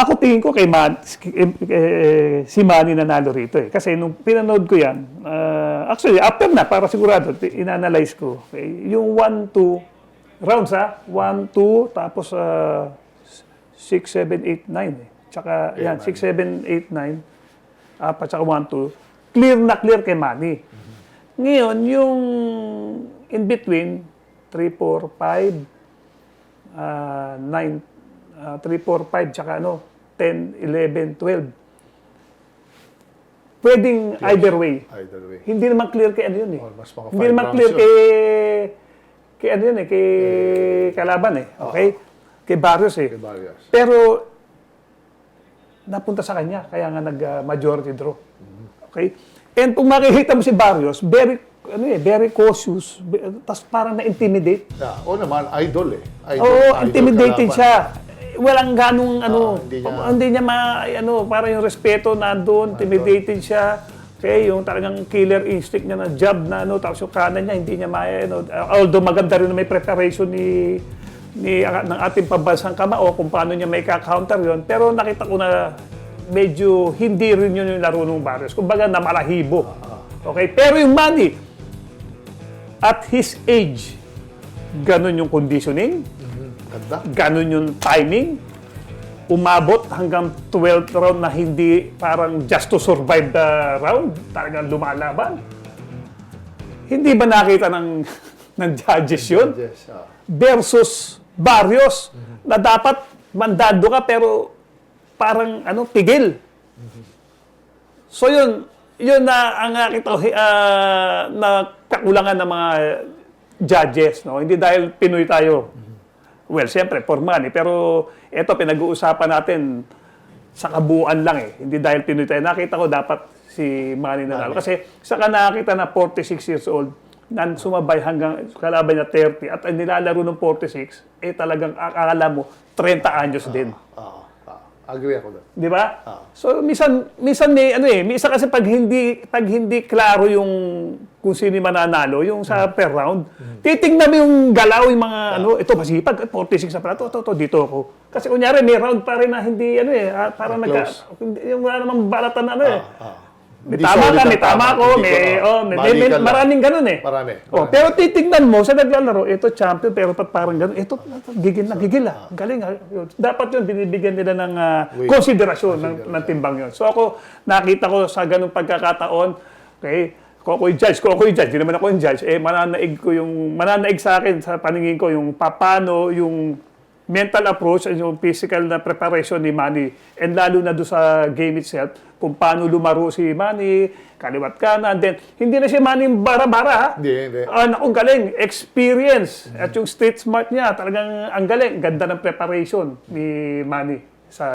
Ako tingin ko kay Man, eh, eh, si Manny nanalo rito eh. Kasi nung pinanood ko yan, ah, actually, after na, para sigurado, inanalyze ko. Okay, yung 1, 2, rounds ha, 1, 2, tapos ah, 6, 7, 8, 9 eh. Tsaka, yan, 6, 7, 8, 9, apat, tsaka 1, 2, clear na clear kay Manny. Ngayon, yung in between, 3, 4, 5, ah, 9, ah, 3, 4, 5, tsaka ano, 10, 11, 12. Pwedeng either way. Either way. Hindi naman clear kay ano yun eh. Oh, mas mga Hindi naman clear kay kay ano yun eh, kay kalaban eh. Okay? Kay Barrios eh. Kay Barrios. Pero napunta sa kanya kaya nga nag-majority draw. Okay? And kung makikita mo si Barrios, very ano eh, very cautious, tapos parang na-intimidate. Yeah. O naman, idol eh. Idol, Oo, idol intimidated kalaban. siya. Walang ganong ano, hindi niya- hindi niya ma ano, para yung respeto nandoon, intimidated siya. Okay, yung talagang killer instinct niya na jab na ano, tapos yung kanan niya hindi niya ma ano, although maganda rin na may preparation ni ni ng ating pambansang kamao kung paano niya may counter yon pero nakita ko na medyo hindi rin yun yung laro ng Barrios. Kumbaga na malahibo. Okay, pero yung money, at his age, ganun yung conditioning, Ganda. ganun yung timing, umabot hanggang 12th round na hindi parang just to survive the round, talagang lumalaban. Hindi ba nakita ng, ng judges yun? Yes. ah. Versus Barrios, na dapat mandado ka pero parang ano, tigil. So yun, yun na ang nakita ah, na kakulangan ng mga judges, no? Hindi dahil Pinoy tayo. Well, siyempre, for money. Pero ito, pinag-uusapan natin sa kabuuan lang eh. Hindi dahil Pinoy tayo. Nakita ko dapat si Manny nanalo. Kasi saka nakita na 46 years old, nan sumabay hanggang kalaban niya 30 at ang nilalaro ng 46, eh talagang akala mo 30 anyos din. Ah, ah. Agree ako doon. Di ba? Ah. So minsan minsan may ano eh, minsan kasi pag hindi pag hindi klaro yung kung sino yung mananalo, yung sa Hmm. per round, titingnan mo yung galaw yung mga ano, ito masipag, 46 na pala, to, to, to, dito ako. Kasi kunyari may round pa rin na hindi ano eh, ah, parang nagka, Close. yung wala namang balatan na ano eh. Ah. May Hindi tama solid ka, ang may tama ko, Hindi may, ko, ah, oh, may, may, may- lang. maraming ganun eh. Marami. Oh, pero titignan mo sa naglalaro, ito champion, pero pat parang ganun, ito gigil na gigil ah. Galing ah. Yun. Dapat yun, binibigyan nila ng ah, konsiderasyon ng, ng timbang yun. So ako, nakita ko sa ganung pagkakataon, okay, kung ako yung judge, kung ako yung judge, hindi naman ako yung judge, eh mananaig ko yung, mananaig sa akin sa paningin ko yung papano, yung mental approach at yung physical na preparation ni Manny and lalo na doon sa game itself kung paano lumaro si Manny kaliwat kanan then hindi na si Manny bara-bara ha Hindi, hindi. Ah, naku, galing. Experience. At yung street smart niya, talagang ang galing. Ganda ng preparation ni Manny sa